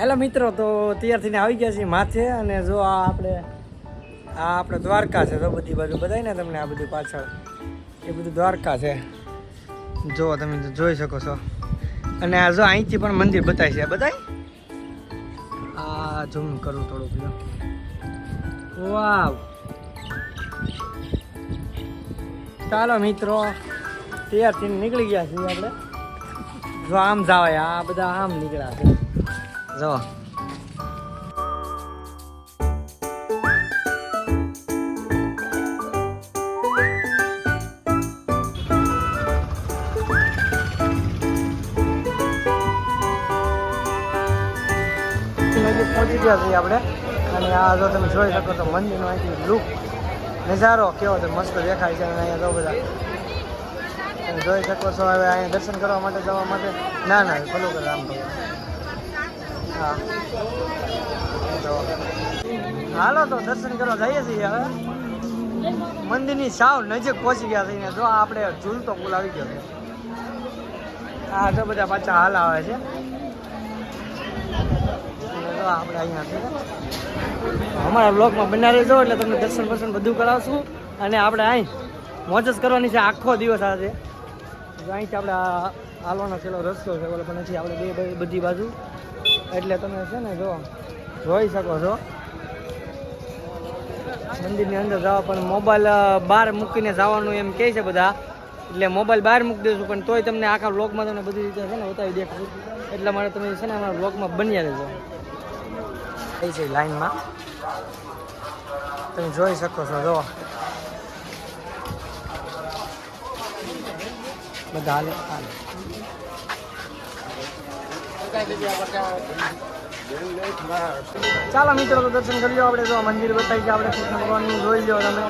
Hello મિત્રો, તો તૈયાર આવી ગયા છીએ માથે અને જો આ આપણે આ આપણે દ્વારકા છે તો બધી બાજુ બધાય ને તમને આ બધું પાછળ. એ બધું દ્વારકા છે. જો તમે જોઈ શકો છો. અને આ જો અહીંથી પણ મંદિર બતાય છે. બધાય? આ ઝૂમ કરું થોડુંક વાવ. ચાલો મિત્રો, તૈયાર થઈને નીકળી ગયા છીએ આપણે. જો આમ જાવાય આ બધા આમ નીકળ્યા છે. જો. પહોંચી ગયા છીએ આપણે. અને આ જો તમે જોઈ શકો તો મંદિરનો અહીંથી લુક નજારો કેવો છે, મસ્ત દેખાય છે અને અહીંયા જો બધા. તમે જોઈ શકો છો હવે અહીંયા દર્શન કરવા માટે, જવા માટે. ના ના ફોલો કરે આમ તો હા. તો હાલો તો દર્શન કરવા જઈએ છીએ હવે. મંદિરની સાવ નજીક પહોંચી ગયા છીએ જો આપણે ઝૂલતો પુલ આવી ગયો. હા જો બધા પાછા હાલ આવે છે. જો આપણે અહીંયા છે. અમારા બ્લોગમાં બના રહેજો એટલે તમને દર્શન વર્શન બધું કરાવશું. અને આપણે અહીં મોજસ કરવાની છે આખો દિવસ આજે. અહીંથી આપણે હાલવાનો છેલ્લો રસ્તો છે, ઓલો પણ આપણે બે- બધી બાજુ. એટલે તમે છે ને જો, જોઈ શકો છો. મંદિરની અંદર જવા પણ મોબાઈલ બહાર મૂકીને જવાનું એમ કહે છે બધા. એટલે મોબાઈલ બહાર મૂકી દઈશું પણ તોય તમને આખા બ્લોગમાં તમને બધી રીતે છે ને બતાવી દેખાડું એટલા માટે તમે છે ને અમારા બ્લોગમાં બન્યા રહેજો. થઈ છે લાઈનમાં. તમે જોઈ શકો છો, જો. બધા હાલે હાલે. ચાલો મિત્રો, તો દર્શન કરી લો આપણે. જો મંદિર બતાવી છે, આપણે કૃષ્ણ ભગવાનનું જોઈ લો તમે.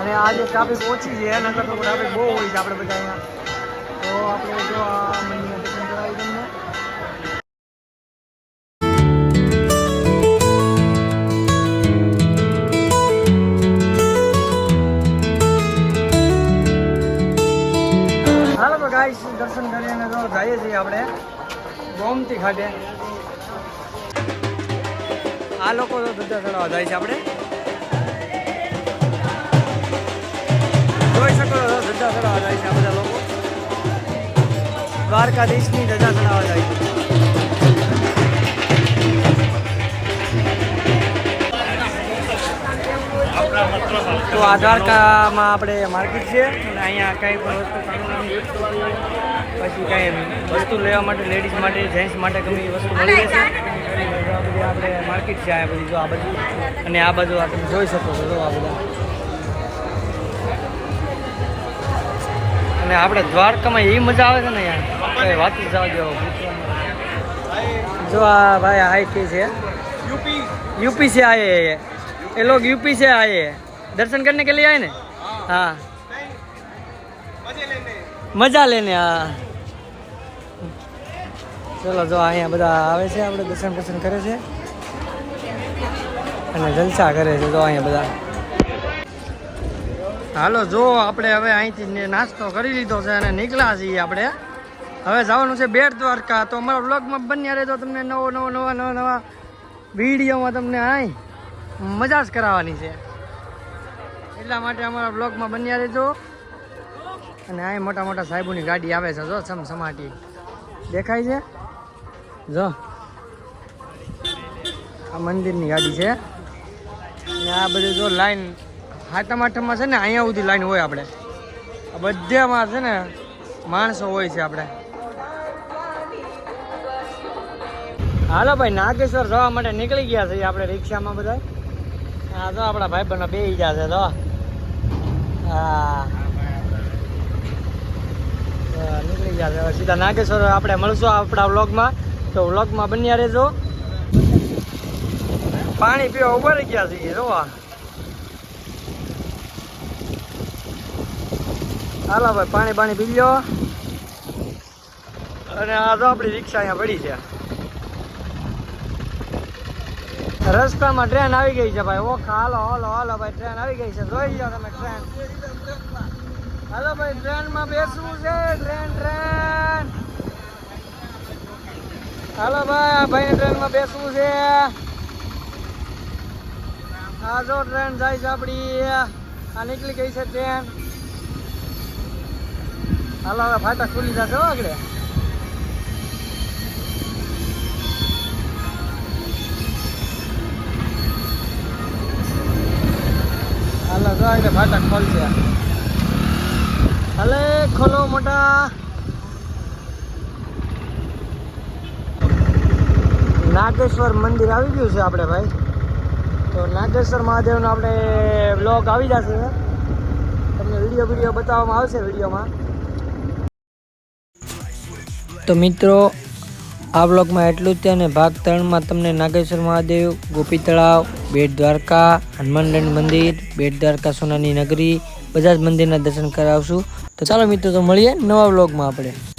અને આજે ટ્રાફિક ઓછી છે, એના તો ટ્રાફિક બહુ હોય છે આપણે બધા અહીંયા. તો આપણે જો આ મંદિરના દર્શન કરાવી તમને. દર્શન કરીને તો જઈએ છીએ આપણે. ગોમતી ખાતે. આ લોકો તો ધંધા ચડાવવા જાય છે આપણે. જોઈ શકો છો ધંધા ચડાવવા જાય છે આ બધા લોકો. દ્વારકાધીશની ધજા ચડાવવા જાય છે. તો આ દ્વારકામાં આપણે માર્કેટ છે અને અહીંયા કંઈ પણ વસ્તુ કાનૂની પછી કંઈ વસ્તુ લેવા માટે લેડીઝ માટે જેન્ટ્સ માટે ગમે એ વસ્તુ મળી રહેશે આ બધી આપણે માર્કેટ છે આ બધી જો આ બાજુ અને આ બાજુ આ તમે જોઈ શકો છો જો આ બધા અને આપણે દ્વારકામાં એવી મજા આવે છે ને યાર કઈ વાત જ જવા દેવો જો આ ભાઈ આઈ કે છે यूपी यूपी से आए हैं ये ये लोग यूपी से आए हैं दर्शन करने के लिए आए ने हाँ મજા લેને હા ચલો જો અહીંયા બધા આવે છે આપણે દર્શન દર્શન કરે છે અને જલસા કરે છે જો અહીંયા બધા હાલો જો આપણે હવે અહીંથી ને નાસ્તો કરી લીધો છે અને નીકળ્યા છીએ આપણે હવે જવાનું છે બેટ દ્વારકા તો અમારા બ્લોગમાં બન્યા રહેજો તમને નવો નવો નવા નવા નવા વિડીયોમાં તમને અહીં મજા જ કરાવવાની છે એટલા માટે અમારા બ્લોગમાં બન્યા રહેજો. અને આ મોટા મોટા સાહેબોની ગાડી આવે છે, જો સમ સમાટી. દેખાય છે? જો. આ મંદિરની ગાડી છે. અને આ બધું જો લાઈન હાથમ આઠમમાં છે ને, અહીંયા સુધી લાઈન હોય આપણે. આ બધામાં છે ને, માણસો હોય છે આપણે. હાલો ભાઈ, નાગેશ્વર જવા માટે નીકળી ગયા છે આપણે રિક્ષામાં બધા. આ તો આપણા ભાઈ બનો બે ગયા છે તો નીકળી ગયા સીધા નાગેશ્વર આપણે મળશું આપણા વ્લોગમાં. તો વ્લોગમાં બન્યા રહેજો. પાણી પીવા ઊભા ગયા છીએ, જોવા. હાલા ભાઈ, પાણી પાણી પી લ્યો. અને આ તો આપણી રિક્ષા અહીંયા પડી છે. રસ્તામાં ટ્રેન આવી ગઈ છે ભાઈ. ઓખા, હાલો હાલો હાલો ભાઈ, ટ્રેન આવી ગઈ છે. જોઈ લો તમે ટ્રેન. હાલો ભાઈ ટ્રેનમાં બેસવું છે. Train train. હાલો ભાઈ, આ ભાઈ ટ્રેનમાં બેસવું છે. આ જો ટ્રેન જાય છે આપણી આ નીકળી ગઈ છે ટ્રેન. હાલો, હવે ફાટા ખુલી જશે આગળ. આગળ ફાટા ખોલશે. હાલે, ખોલો મોટા. નાગેશ્વર મંદિર આવી ગયું છે આપણે ભાઈ. તો નાગેશ્વર મહાદેવનો આપણે બ્લોગ આવી જશે. તમને વીડિયો વીડિયો બતાવવામાં આવશે વિડીયોમાં. તો મિત્રો, આ બ્લોગમાં એટલું જ છે અને ભાગ ત્રણમાં તમને નાગેશ્વર મહાદેવ ગોપી તળાવ બેટ દ્વારકા હનુમાનગઢ મંદિર, બેટ દ્વારકા, સોનાની નગરી બધા જ મંદિરના દર્શન કરાવશું. તો ચાલો મિત્રો, તો મળીએ નવા બ્લોગમાં આપણે.